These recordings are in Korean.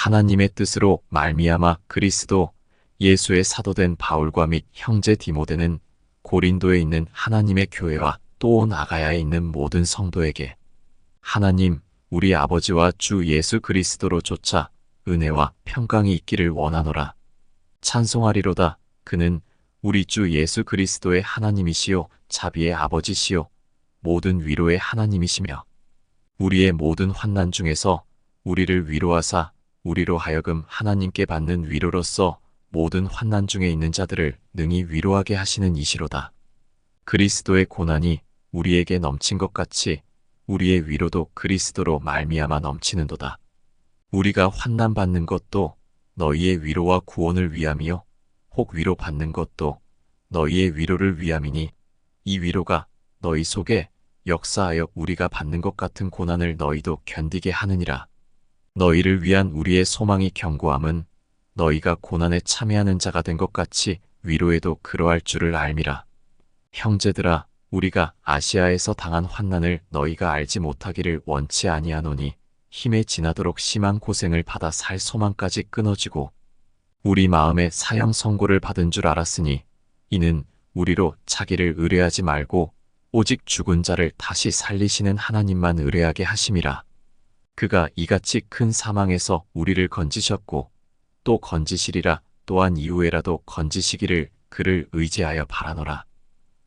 하나님의 뜻으로 말미암아 그리스도 예수의 사도된 바울과 및 형제 디모데는 고린도에 있는 하나님의 교회와 또 나가야에 있는 모든 성도에게 하나님 우리 아버지와 주 예수 그리스도로 조차 은혜와 평강이 있기를 원하노라. 찬송하리로다. 그는 우리 주 예수 그리스도의 하나님이시요 자비의 아버지시요 모든 위로의 하나님이시며 우리의 모든 환난 중에서 우리를 위로하사 우리로 하여금 하나님께 받는 위로로서 모든 환난 중에 있는 자들을 능히 위로하게 하시는 이시로다. 그리스도의 고난이 우리에게 넘친 것 같이 우리의 위로도 그리스도로 말미암아 넘치는도다. 우리가 환난 받는 것도 너희의 위로와 구원을 위함이요 혹 위로 받는 것도 너희의 위로를 위함이니 이 위로가 너희 속에 역사하여 우리가 받는 것 같은 고난을 너희도 견디게 하느니라. 너희를 위한 우리의 소망이 견고함은 너희가 고난에 참여하는 자가 된 것 같이 위로에도 그러할 줄을 알미라. 형제들아, 우리가 아시아에서 당한 환난을 너희가 알지 못하기를 원치 아니하노니 힘에 지나도록 심한 고생을 받아 살 소망까지 끊어지고 우리 마음에 사형 선고를 받은 줄 알았으니 이는 우리로 자기를 의뢰하지 말고 오직 죽은 자를 다시 살리시는 하나님만 의뢰하게 하심이라. 그가 이같이 큰 사망에서 우리를 건지셨고 또 건지시리라 또한 이후에라도 건지시기를 그를 의지하여 바라노라.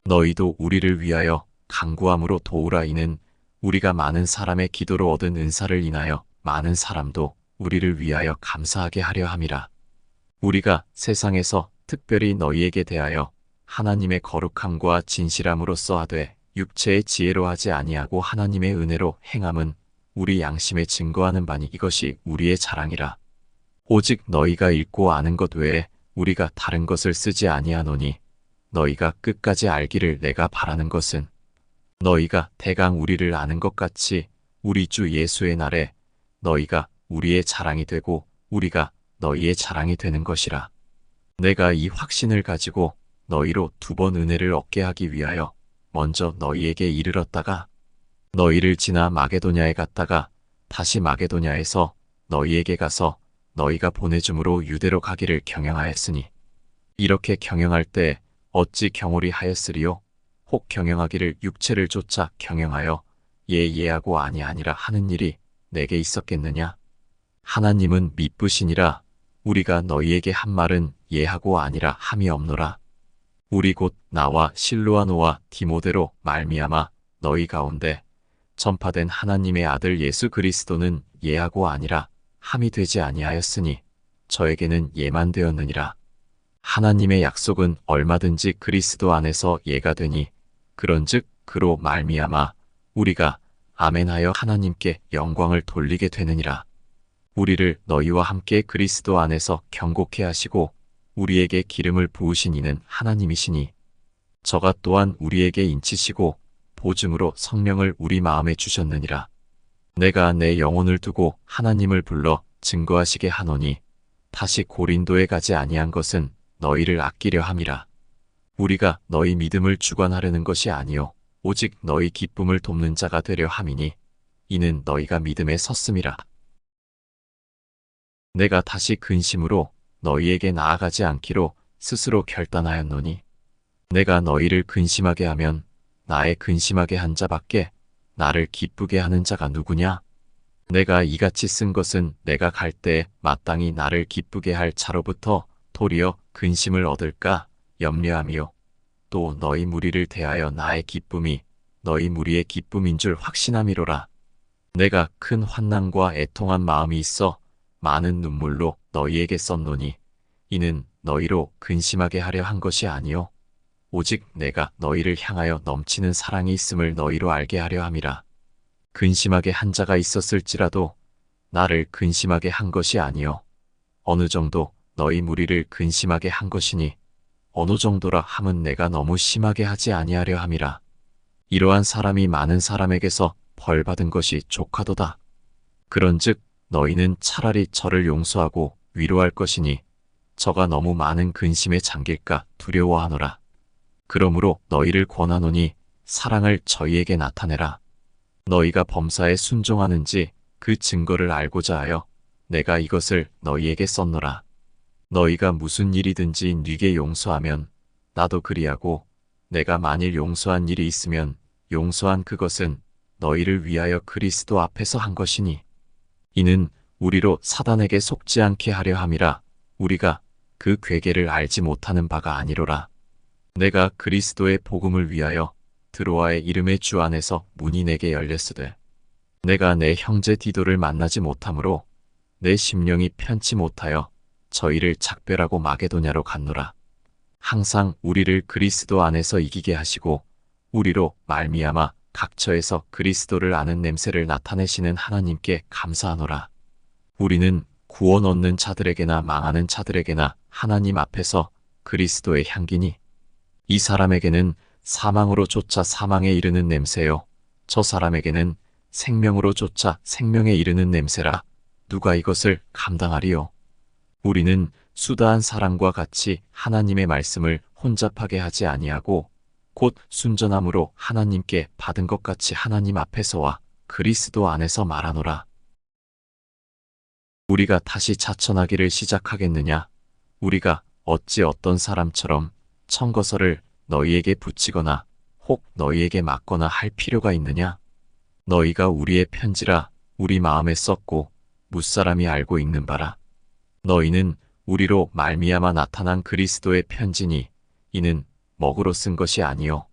너희도 우리를 위하여 강구함으로 도우라 이는 우리가 많은 사람의 기도로 얻은 은사를 인하여 많은 사람도 우리를 위하여 감사하게 하려 함이라. 우리가 세상에서 특별히 너희에게 대하여 하나님의 거룩함과 진실함으로써 하되 육체의 지혜로 하지 아니하고 하나님의 은혜로 행함은 우리 양심에 증거하는 바니 이것이 우리의 자랑이라. 오직 너희가 읽고 아는 것 외에 우리가 다른 것을 쓰지 아니하노니 너희가 끝까지 알기를 내가 바라는 것은 너희가 대강 우리를 아는 것 같이 우리 주 예수의 날에 너희가 우리의 자랑이 되고 우리가 너희의 자랑이 되는 것이라. 내가 이 확신을 가지고 너희로 두 번 은혜를 얻게 하기 위하여 먼저 너희에게 이르렀다가 너희를 지나 마게도냐에 갔다가 다시 마게도냐에서 너희에게 가서 너희가 보내줌으로 유대로 가기를 경영하였으니 이렇게 경영할 때 어찌 경홀히 하였으리요? 혹 경영하기를 육체를 쫓아 경영하여 예예하고 아니 아니라 하는 일이 내게 있었겠느냐? 하나님은 미쁘시니라. 우리가 너희에게 한 말은 예하고 아니라 함이 없노라. 우리 곧 나와 실로아노와 디모데로 말미암아 너희 가운데 전파된 하나님의 아들 예수 그리스도는 예하고 아니라 함이 되지 아니하였으니 저에게는 예만 되었느니라. 하나님의 약속은 얼마든지 그리스도 안에서 예가 되니 그런즉 그로 말미암아 우리가 아멘하여 하나님께 영광을 돌리게 되느니라. 우리를 너희와 함께 그리스도 안에서 경고케 하시고 우리에게 기름을 부으신 이는 하나님이시니 저가 또한 우리에게 인치시고 보증으로 성령을 우리 마음에 주셨느니라. 내가 내 영혼을 두고 하나님을 불러 증거하시게 하노니 다시 고린도에 가지 아니한 것은 너희를 아끼려 함이라. 우리가 너희 믿음을 주관하려는 것이 아니요 오직 너희 기쁨을 돕는 자가 되려 함이니 이는 너희가 믿음에 섰음이라. 내가 다시 근심으로 너희에게 나아가지 않기로 스스로 결단하였노니 내가 너희를 근심하게 하면 나의 근심하게 한 자밖에 나를 기쁘게 하는 자가 누구냐? 내가 이같이 쓴 것은 내가 갈때 마땅히 나를 기쁘게 할 자로부터 도리어 근심을 얻을까 염려함이요. 또 너희 무리를 대하여 나의 기쁨이 너희 무리의 기쁨인 줄 확신함이로라. 내가 큰 환난과 애통한 마음이 있어 많은 눈물로 너희에게 썼노니 이는 너희로 근심하게 하려 한 것이 아니요 오직 내가 너희를 향하여 넘치는 사랑이 있음을 너희로 알게 하려 함이라. 근심하게 한 자가 있었을지라도 나를 근심하게 한 것이 아니요 어느 정도 너희 무리를 근심하게 한 것이니 어느 정도라 함은 내가 너무 심하게 하지 아니하려 함이라. 이러한 사람이 많은 사람에게서 벌 받은 것이 족하도다. 그런즉 너희는 차라리 저를 용서하고 위로할 것이니 저가 너무 많은 근심에 잠길까 두려워하노라. 그러므로 너희를 권하노니 사랑을 저희에게 나타내라. 너희가 범사에 순종하는지 그 증거를 알고자 하여 내가 이것을 너희에게 썼노라. 너희가 무슨 일이든지 네게 용서하면 나도 그리하고 내가 만일 용서한 일이 있으면 용서한 그것은 너희를 위하여 그리스도 앞에서 한 것이니 이는 우리로 사단에게 속지 않게 하려 함이라 우리가 그 괴계를 알지 못하는 바가 아니로라. 내가 그리스도의 복음을 위하여 드로아의 이름의 주 안에서 문이 내게 열렸으되 내가 내 형제 디도를 만나지 못하므로 내 심령이 편치 못하여 저희를 작별하고 마게도냐로 갔노라. 항상 우리를 그리스도 안에서 이기게 하시고 우리로 말미암아 각처에서 그리스도를 아는 냄새를 나타내시는 하나님께 감사하노라. 우리는 구원 얻는 자들에게나 망하는 자들에게나 하나님 앞에서 그리스도의 향기니 이 사람에게는 사망으로 쫓아 사망에 이르는 냄새요. 저 사람에게는 생명으로 쫓아 생명에 이르는 냄새라. 누가 이것을 감당하리요? 우리는 수다한 사람과 같이 하나님의 말씀을 혼잡하게 하지 아니하고 곧 순전함으로 하나님께 받은 것 같이 하나님 앞에서와 그리스도 안에서 말하노라. 우리가 다시 자천하기를 시작하겠느냐? 우리가 어찌 어떤 사람처럼 청거서를 너희에게 붙이거나 혹 너희에게 맞거나 할 필요가 있느냐? 너희가 우리의 편지라 우리 마음에 썼고 무사람이 알고 읽는 바라. 너희는 우리로 말미암아 나타난 그리스도의 편지니 이는 먹으로 쓴 것이 아니요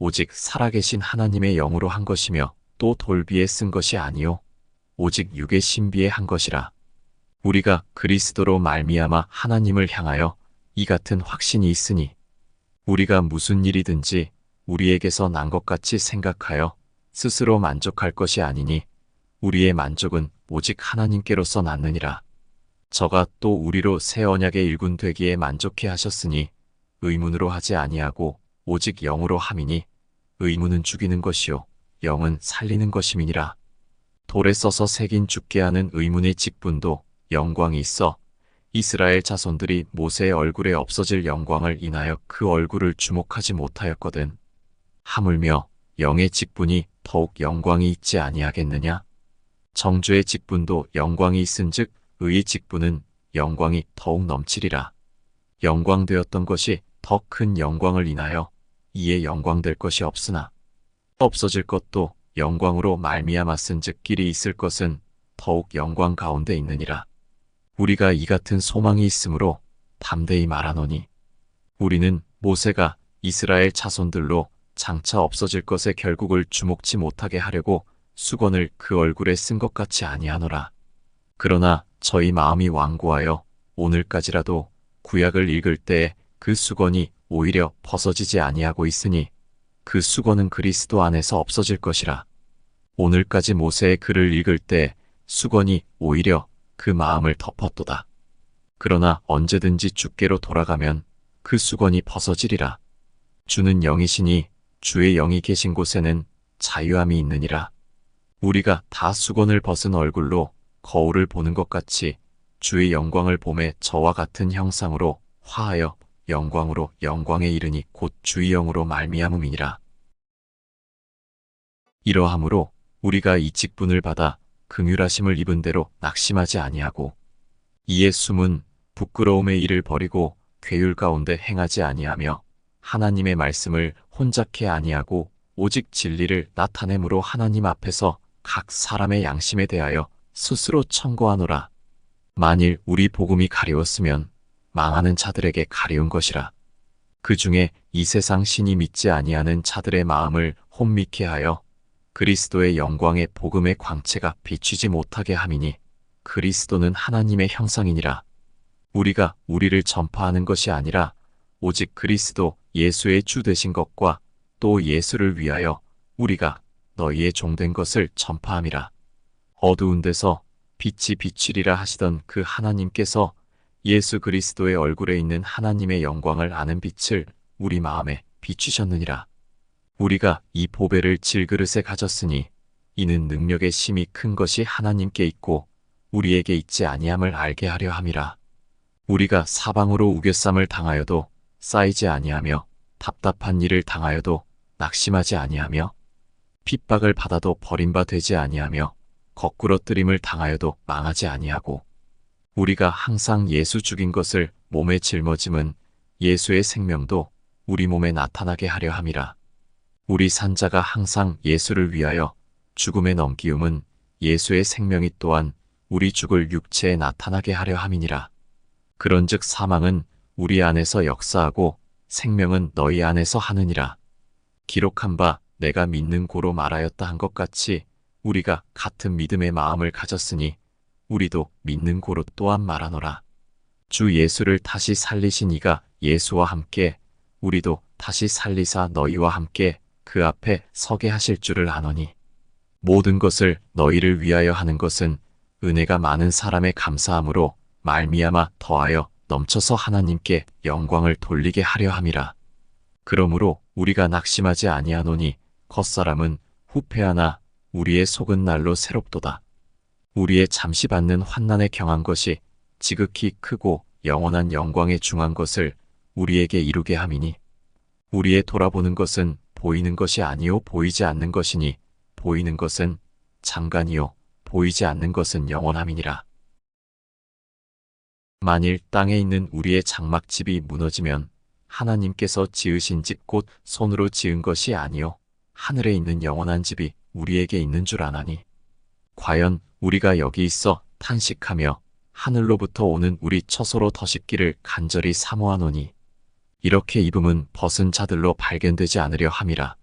오직 살아계신 하나님의 영으로 한 것이며 또 돌비에 쓴 것이 아니요 오직 육의 신비에 한 것이라. 우리가 그리스도로 말미암아 하나님을 향하여 이 같은 확신이 있으니 우리가 무슨 일이든지 우리에게서 난 것 같이 생각하여 스스로 만족할 것이 아니니 우리의 만족은 오직 하나님께로서 났느니라. 저가 또 우리로 새 언약의 일군 되기에 만족해 하셨으니 의문으로 하지 아니하고 오직 영으로 함이니 의문은 죽이는 것이요 영은 살리는 것임이니라. 돌에 써서 새긴 죽게 하는 의문의 직분도 영광이 있어 이스라엘 자손들이 모세의 얼굴에 없어질 영광을 인하여 그 얼굴을 주목하지 못하였거든. 하물며 영의 직분이 더욱 영광이 있지 아니하겠느냐? 정주의 직분도 영광이 있은즉 의의 직분은 영광이 더욱 넘치리라. 영광되었던 것이 더 큰 영광을 인하여 이에 영광될 것이 없으나 없어질 것도 영광으로 말미암았은즉 길이 있을 것은 더욱 영광 가운데 있느니라. 우리가 이 같은 소망이 있으므로 담대히 말하노니 우리는 모세가 이스라엘 자손들로 장차 없어질 것의 결국을 주목치 못하게 하려고 수건을 그 얼굴에 쓴 것 같이 아니하노라. 그러나 저희 마음이 완고하여 오늘까지라도 구약을 읽을 때그 수건이 오히려 벗어지지 아니하고 있으니 그 수건은 그리스도 안에서 없어질 것이라. 오늘까지 모세의 글을 읽을 때 수건이 오히려 그 마음을 덮었도다. 그러나 언제든지 주께로 돌아가면 그 수건이 벗어지리라. 주는 영이시니 주의 영이 계신 곳에는 자유함이 있느니라. 우리가 다 수건을 벗은 얼굴로 거울을 보는 것 같이 주의 영광을 봄에 저와 같은 형상으로 화하여 영광으로 영광에 이르니 곧 주의 영으로 말미암음이니라. 이러함으로 우리가 이 직분을 받아 긍휼하심을 입은 대로 낙심하지 아니하고 이에 숨은 부끄러움의 일을 버리고 괴율 가운데 행하지 아니하며 하나님의 말씀을 혼잡해 아니하고 오직 진리를 나타내므로 하나님 앞에서 각 사람의 양심에 대하여 스스로 청구하노라. 만일 우리 복음이 가리웠으면 망하는 자들에게 가리운 것이라. 그 중에 이 세상 신이 믿지 아니하는 자들의 마음을 혼미케 하여 그리스도의 영광의 복음의 광채가 비추지 못하게 함이니 그리스도는 하나님의 형상이니라. 우리가 우리를 전파하는 것이 아니라 오직 그리스도 예수의 주 되신 것과 또 예수를 위하여 우리가 너희의 종된 것을 전파함이라. 어두운 데서 빛이 비추리라 하시던 그 하나님께서 예수 그리스도의 얼굴에 있는 하나님의 영광을 아는 빛을 우리 마음에 비추셨느니라. 우리가 이 보배를 질그릇에 가졌으니 이는 능력의 심이 큰 것이 하나님께 있고 우리에게 있지 아니함을 알게 하려 함이라. 우리가 사방으로 우겨쌈을 당하여도 쌓이지 아니하며 답답한 일을 당하여도 낙심하지 아니하며 핍박을 받아도 버림바 되지 아니하며 거꾸러뜨림을 당하여도 망하지 아니하고 우리가 항상 예수 죽인 것을 몸에 짊어짐은 예수의 생명도 우리 몸에 나타나게 하려 함이라. 우리 산자가 항상 예수를 위하여 죽음에 넘기움은 예수의 생명이 또한 우리 죽을 육체에 나타나게 하려 함이니라. 그런즉 사망은 우리 안에서 역사하고 생명은 너희 안에서 하느니라. 기록한 바 내가 믿는 고로 말하였다 한 것 같이 우리가 같은 믿음의 마음을 가졌으니 우리도 믿는 고로 또한 말하노라. 주 예수를 다시 살리신 이가 예수와 함께 우리도 다시 살리사 너희와 함께 그 앞에 서게 하실 줄을 아노니 모든 것을 너희를 위하여 하는 것은 은혜가 많은 사람의 감사함으로 말미암아 더하여 넘쳐서 하나님께 영광을 돌리게 하려 함이라. 그러므로 우리가 낙심하지 아니하노니 겉사람은 후패하나 우리의 속은 날로 새롭도다. 우리의 잠시 받는 환난에 경한 것이 지극히 크고 영원한 영광에 중한 것을 우리에게 이루게 함이니 우리의 돌아보는 것은 보이는 것이 아니요 보이지 않는 것이니 보이는 것은 장관이요 보이지 않는 것은 영원함이니라. 만일 땅에 있는 우리의 장막집이 무너지면 하나님께서 지으신 집 곧 손으로 지은 것이 아니요 하늘에 있는 영원한 집이 우리에게 있는 줄 아나니 과연 우리가 여기 있어 탄식하며 하늘로부터 오는 우리 처소로 더십기를 간절히 사모하노니 이렇게 입음은 벗은 자들로 발견되지 않으려 함이라.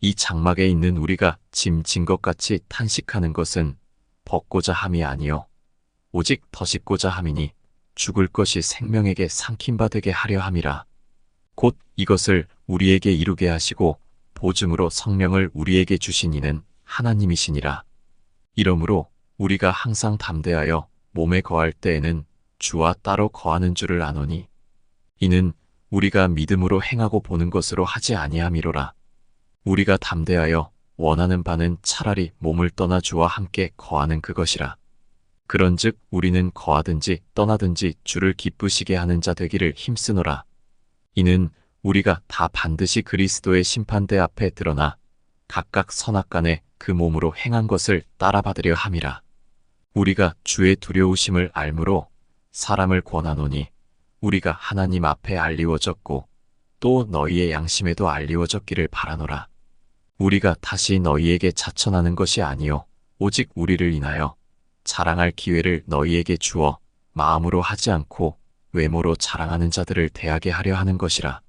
이 장막에 있는 우리가 짐진 것 같이 탄식하는 것은 벗고자 함이 아니요 오직 더십고자 함이니 죽을 것이 생명에게 삼킴바 되게 하려 함이라. 곧 이것을 우리에게 이루게 하시고 보증으로 성령을 우리에게 주신 이는 하나님이시니라. 이러므로 우리가 항상 담대하여 몸에 거할 때에는 주와 따로 거하는 줄을 아노니 이는 우리가 믿음으로 행하고 보는 것으로 하지 아니함이로라. 우리가 담대하여 원하는 바는 차라리 몸을 떠나 주와 함께 거하는 그것이라. 그런즉 우리는 거하든지 떠나든지 주를 기쁘시게 하는 자 되기를 힘쓰노라. 이는 우리가 다 반드시 그리스도의 심판대 앞에 드러나 각각 선악간에 그 몸으로 행한 것을 따라받으려 함이라. 우리가 주의 두려우심을 알므로 사람을 권하노니 우리가 하나님 앞에 알리워졌고 또 너희의 양심에도 알리워졌기를 바라노라. 우리가 다시 너희에게 자천하는 것이 아니요 오직 우리를 인하여 자랑할 기회를 너희에게 주어 마음으로 하지 않고 외모로 자랑하는 자들을 대하게 하려 하는 것이라.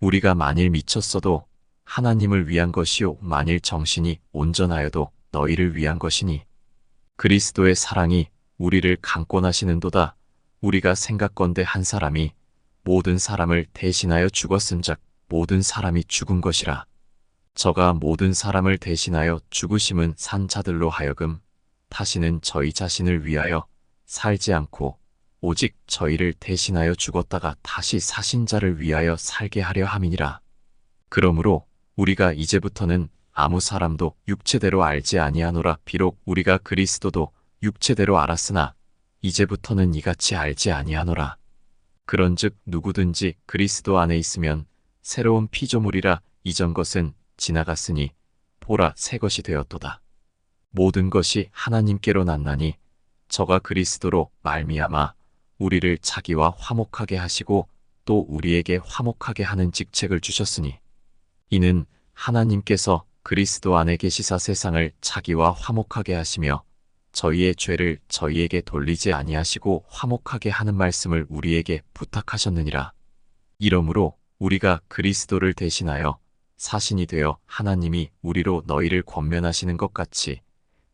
우리가 만일 미쳤어도 하나님을 위한 것이요 만일 정신이 온전하여도 너희를 위한 것이니 그리스도의 사랑이 우리를 강권하시는도다. 우리가 생각건대 한 사람이 모든 사람을 대신하여 죽었은즉 모든 사람이 죽은 것이라. 저가 모든 사람을 대신하여 죽으심은 산 자들로 하여금 다시는 저희 자신을 위하여 살지 않고 오직 저희를 대신하여 죽었다가 다시 사신 자를 위하여 살게 하려 함이니라. 그러므로 우리가 이제부터는 아무 사람도 육체대로 알지 아니하노라 비록 우리가 그리스도도 육체대로 알았으나 이제부터는 이같이 알지 아니하노라. 그런즉 누구든지 그리스도 안에 있으면 새로운 피조물이라 이전 것은 지나갔으니 보라 새 것이 되었도다. 모든 것이 하나님께로 났나니 저가 그리스도로 말미암아 우리를 자기와 화목하게 하시고 또 우리에게 화목하게 하는 직책을 주셨으니 이는 하나님께서 그리스도 안에 계시사 세상을 자기와 화목하게 하시며 저희의 죄를 저희에게 돌리지 아니하시고 화목하게 하는 말씀을 우리에게 부탁하셨느니라. 이러므로 우리가 그리스도를 대신하여 사신이 되어 하나님이 우리로 너희를 권면하시는 것 같이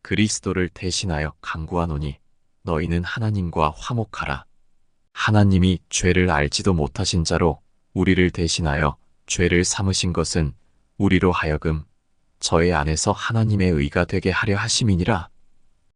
그리스도를 대신하여 강구하노니 너희는 하나님과 화목하라. 하나님이 죄를 알지도 못하신 자로 우리를 대신하여 죄를 삼으신 것은 우리로 하여금 저의 안에서 하나님의 의가 되게 하려 하심이니라.